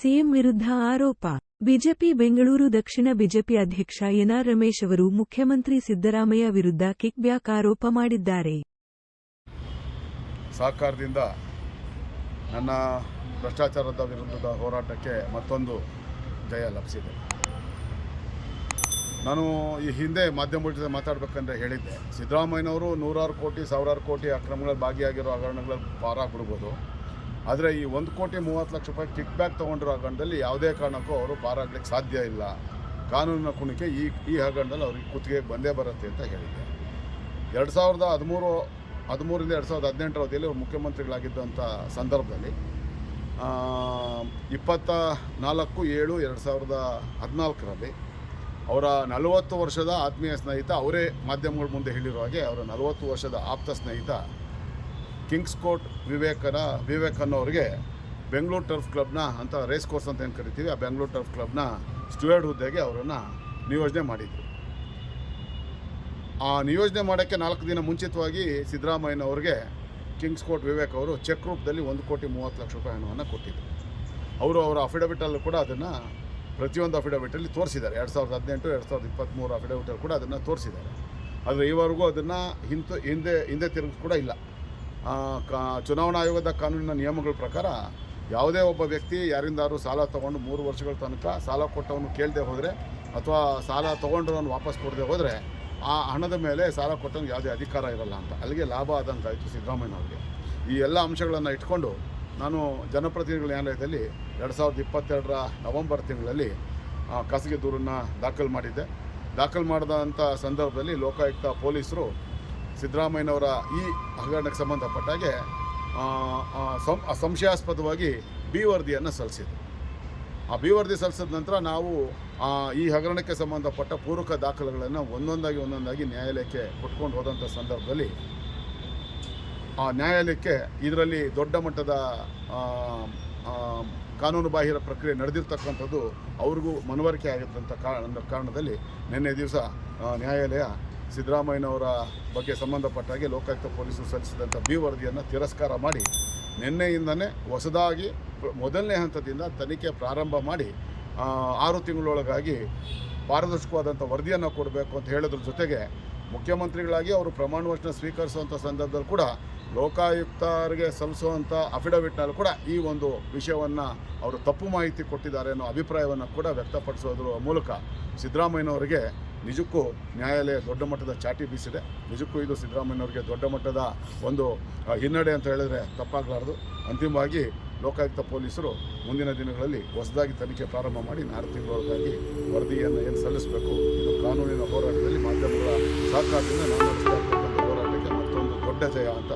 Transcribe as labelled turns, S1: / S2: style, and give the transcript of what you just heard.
S1: CM ವಿರುದ್ಧ ಆರೋಪ. BJP Bengaluru ದಕ್ಷಿಣ BJP ಅಧ್ಯಕ್ಷ ಎನ್ಆರ್ ರಮೇಶ್ ಅವರು ಮುಖ್ಯಮಂತ್ರಿ ಸಿದ್ದರಾಮಯ್ಯ ವಿರುದ್ಧ ಕಿಕ್ ಬ್ಯಾಕ್ ಆರೋಪ ಮಾಡಿದ್ದಾರೆ.
S2: ಸಹಕಾರದಿಂದ ನನ್ನ ಭ್ರಷ್ಟಾಚಾರದ ವಿರುದ್ಧದ ಹೋರಾಟಕ್ಕೆ ಮತ್ತೊಂದು ಜಯ ಲಭಿಸಿದೆ. ನಾನು ಈ ಹಿಂದೆ ಮಾಧ್ಯಮ ಮಾತಾಡಬೇಕಂದ್ರೆ ಹೇಳಿದ್ದೆ. ಸಿದ್ದರಾಮಯ್ಯನವರು ನೂರಾರು ಕೋಟಿ, ಸಾವಿರಾರು ಕೋಟಿ ಅಕ್ರಮಗಳಲ್ಲಿ ಭಾಗಿಯಾಗಿರೋ ಹಗರಣಗಳಲ್ಲಿ ಪಾರಾಗ್ಬಿಡ್ಬೋದು. ಬಿಡ್ಬೋದು ಆದರೆ ಈ ಒಂದು ಕೋಟಿ ಮೂವತ್ತು ಲಕ್ಷ ರೂಪಾಯಿ ಕಿಕ್ ಬ್ಯಾಕ್ ತೊಗೊಂಡಿರೋ ಹಗರಣದಲ್ಲಿ ಯಾವುದೇ ಕಾರಣಕ್ಕೂ ಅವರು ಪಾರಾಗ್ಲಿಕ್ಕೆ ಸಾಧ್ಯ ಇಲ್ಲ. ಕಾನೂನಿನ ಕುಣಿಕೆ ಈ ಈ ಹಗರಣದಲ್ಲಿ ಅವ್ರಿಗೆ ಕುತ್ತಿಗೆ ಬಂದೇ ಬರುತ್ತೆ ಅಂತ ಹೇಳಿದೆ ಎರಡು ಸಾವಿರದ ಹದಿಮೂರು, ಹದಿಮೂರಿಂದ ಎರಡು ಸಾವಿರದ ಹದಿನೆಂಟರ ಅವಧಿಯಲ್ಲಿ ಅವರು ಮುಖ್ಯಮಂತ್ರಿಗಳಾಗಿದ್ದಂಥ ಸಂದರ್ಭದಲ್ಲಿ ಇಪ್ಪತ್ತ ನಾಲ್ಕು ಏಳು ಎರಡು ಸಾವಿರದ ಹದಿನಾಲ್ಕರಲ್ಲಿ ಅವರ ನಲವತ್ತು ವರ್ಷದ ಆತ್ಮೀಯ ಸ್ನೇಹಿತ, ಅವರೇ ಮಾಧ್ಯಮಗಳ ಮುಂದೆ ಹೇಳಿರೋ ಹಾಗೆ ಅವರ ನಲವತ್ತು ವರ್ಷದ ಆಪ್ತ ಸ್ನೇಹಿತ ಕಿಂಗ್ಸ್ ಕೋರ್ಟ್ ವಿವೇಕನ ವಿವೇಕ್ ಅನ್ನೋರಿಗೆ ಬೆಂಗಳೂರು ಟರ್ಫ್ ಕ್ಲಬ್ನ ಅಂತ ರೇಸ್ ಕೋರ್ಸ್ ಅಂತ ಏನು ಕರಿತೀವಿ, ಆ ಬೆಂಗಳೂರು ಟರ್ಫ್ ಕ್ಲಬ್ನ ಸ್ಟುವರ್ಡ್ ಹುದ್ದೆಗೆ ಅವರನ್ನು ನಿಯೋಜನೆ ಮಾಡಿದರು. ಆ ನಿಯೋಜನೆ ಮಾಡೋಕ್ಕೆ ನಾಲ್ಕು ದಿನ ಮುಂಚಿತವಾಗಿ ಸಿದ್ದರಾಮಯ್ಯನವ್ರಿಗೆ ಕಿಂಗ್ಸ್ ಕೋರ್ಟ್ ವಿವೇಕ್ ಅವರು ಚೆಕ್ ರೂಪದಲ್ಲಿ ಒಂದು ಕೋಟಿ ಮೂವತ್ತು ಲಕ್ಷ ರೂಪಾಯಿ ಹಣವನ್ನು ಕೊಟ್ಟಿದ್ದರು ಅವರು ಅವರ ಅಫಿಡವಿಟಲ್ಲೂ ಕೂಡ ಅದನ್ನು ಪ್ರತಿಯೊಂದು ಅಫಿಡವಿಟಲ್ಲಿ ತೋರಿಸಿದ್ದಾರೆ. ಎರಡು ಸಾವಿರದ ಹದಿನೆಂಟು, ಎರಡು ಸಾವಿರದ ಇಪ್ಪತ್ತ್ಮೂರು ಅಫಿಡವಿಟಲ್ಲಿ ಕೂಡ ಅದನ್ನು ತೋರಿಸಿದ್ದಾರೆ. ಆದರೆ ಈವರೆಗೂ ಅದನ್ನು ಹಿಂತು ಹಿಂದೆ ಹಿಂದೆ ತಿರುಗಿ ಕೂಡ ಇಲ್ಲ. ಕಾ, ಚುನಾವಣಾ ಆಯೋಗದ ಕಾನೂನಿನ ನಿಯಮಗಳ ಪ್ರಕಾರ ಯಾವುದೇ ಒಬ್ಬ ವ್ಯಕ್ತಿ ಯಾರಿಂದಾದರೂ ಸಾಲ ತಗೊಂಡು ಮೂರು ವರ್ಷಗಳ ತನಕ ಸಾಲ ಕೊಟ್ಟವನು ಕೇಳದೆ ಹೋದರೆ ಅಥವಾ ಸಾಲ ತೊಗೊಂಡ್ರವನು ವಾಪಸ್ ಕೊಡದೆ ಹೋದರೆ ಆ ಹಣದ ಮೇಲೆ ಸಾಲ ಕೊಟ್ಟವನಿಗೆ ಯಾವುದೇ ಅಧಿಕಾರ ಇರಲ್ಲ ಅಂತ. ಅಲ್ಲಿಗೆ ಲಾಭ ಆದಂಗೆ ಆಯಿತು ಸಿದ್ದರಾಮಯ್ಯನವ್ರಿಗೆ. ಈ ಎಲ್ಲ ಅಂಶಗಳನ್ನು ಇಟ್ಕೊಂಡು ನಾನು ಜನಪ್ರತಿನಿಧಿಗಳ ನ್ಯಾಯಾಲಯದಲ್ಲಿ ಎರಡು ಸಾವಿರದ ಇಪ್ಪತ್ತೆರಡರ ನವೆಂಬರ್ ತಿಂಗಳಲ್ಲಿ ಖಾಸಗಿ ದೂರನ್ನು ದಾಖಲು ಮಾಡಿದ್ದೆ. ದಾಖಲು ಮಾಡಿದಂಥ ಸಂದರ್ಭದಲ್ಲಿ ಲೋಕಾಯುಕ್ತ ಪೊಲೀಸರು ಸಿದ್ದರಾಮಯ್ಯನವರ ಈ ಹಗರಣಕ್ಕೆ ಸಂಬಂಧಪಟ್ಟಾಗೆ ಸಂ ಸಂಶಯಾಸ್ಪದವಾಗಿ ಬಿ ವರದಿಯನ್ನು ಸಲ್ಲಿಸಿದ್ರು. ಆ ಬಿ ವರದಿ ಸಲ್ಲಿಸಿದ ನಂತರ ನಾವು ಈ ಹಗರಣಕ್ಕೆ ಸಂಬಂಧಪಟ್ಟ ಪೂರಕ ದಾಖಲೆಗಳನ್ನು ಒಂದೊಂದಾಗಿ ಒಂದೊಂದಾಗಿ ನ್ಯಾಯಾಲಯಕ್ಕೆ ಕೊಟ್ಕೊಂಡು ಹೋದಂಥ ಸಂದರ್ಭದಲ್ಲಿ, ಆ ನ್ಯಾಯಾಲಯಕ್ಕೆ ಇದರಲ್ಲಿ ದೊಡ್ಡ ಮಟ್ಟದ ಕಾನೂನು ಬಾಹಿರ ಪ್ರಕ್ರಿಯೆ ನಡೆದಿರ್ತಕ್ಕಂಥದ್ದು ಅವ್ರಿಗೂ ಮನವರಿಕೆ ಆಗಿರ್ತಂಥ ಕಾರಣ, ಕಾರಣದಲ್ಲಿ ನಿನ್ನೆ ದಿವಸ ನ್ಯಾಯಾಲಯ ಸಿದ್ದರಾಮಯ್ಯನವರ ಬಗ್ಗೆ ಸಂಬಂಧಪಟ್ಟಾಗೆ ಲೋಕಾಯುಕ್ತ ಪೊಲೀಸರು ಸಲ್ಲಿಸಿದಂಥ ಬಿ ವರದಿಯನ್ನು ತಿರಸ್ಕಾರ ಮಾಡಿ ನಿನ್ನೆಯಿಂದನೇ ಹೊಸದಾಗಿ ಮೊದಲನೇ ಹಂತದಿಂದ ತನಿಖೆ ಪ್ರಾರಂಭ ಮಾಡಿ ಆರು ತಿಂಗಳೊಳಗಾಗಿ ಪಾರದರ್ಶಕವಾದಂಥ ವರದಿಯನ್ನು ಕೊಡಬೇಕು ಅಂತ ಹೇಳೋದ್ರ ಜೊತೆಗೆ ಮುಖ್ಯಮಂತ್ರಿಗಳಾಗಿ ಅವರು ಪ್ರಮಾಣ ವಚನ ಸ್ವೀಕರಿಸುವಂಥ ಸಂದರ್ಭದಲ್ಲಿ ಕೂಡ ಲೋಕಾಯುಕ್ತರಿಗೆ ಸಲ್ಲಿಸುವಂಥ ಅಫಿಡವಿಟ್ನಲ್ಲಿ ಕೂಡ ಈ ಒಂದು ವಿಷಯವನ್ನು ಅವರು ತಪ್ಪು ಮಾಹಿತಿ ಕೊಟ್ಟಿದ್ದಾರೆ ಅನ್ನೋ ಅಭಿಪ್ರಾಯವನ್ನು ಕೂಡ ವ್ಯಕ್ತಪಡಿಸೋದ್ರ ಮೂಲಕ ಸಿದ್ದರಾಮಯ್ಯನವರಿಗೆ ನಿಜಕ್ಕೂ ನ್ಯಾಯಾಲಯ ದೊಡ್ಡ ಮಟ್ಟದ ಚಾಟಿ ಬೀಸಿದೆ. ನಿಜಕ್ಕೂ ಇದು ಸಿದ್ದರಾಮಯ್ಯನವರಿಗೆ ದೊಡ್ಡ ಮಟ್ಟದ ಒಂದು ಹಿನ್ನಡೆ ಅಂತ ಹೇಳಿದರೆ ತಪ್ಪಾಗಲಾರದು. ಅಂತಿಮವಾಗಿ ಲೋಕಾಯುಕ್ತ ಪೊಲೀಸರು ಮುಂದಿನ ದಿನಗಳಲ್ಲಿ ಹೊಸದಾಗಿ ತನಿಖೆ ಪ್ರಾರಂಭ ಮಾಡಿ ನಾಲ್ಕು ತಿಂಗಳೊಳಗಾಗಿ ವರದಿಯನ್ನು ಏನು ಸಲ್ಲಿಸಬೇಕು, ಇದು ಕಾನೂನಿನ ಹೋರಾಟದಲ್ಲಿ ಮಾಧ್ಯಮಗಳ ಸಹಕಾರದಿಂದ ಇರ್ತಕ್ಕಂಥ ಹೋರಾಟಕ್ಕೆ ಮತ್ತೊಂದು ದೊಡ್ಡ ಜಯ ಅಂತ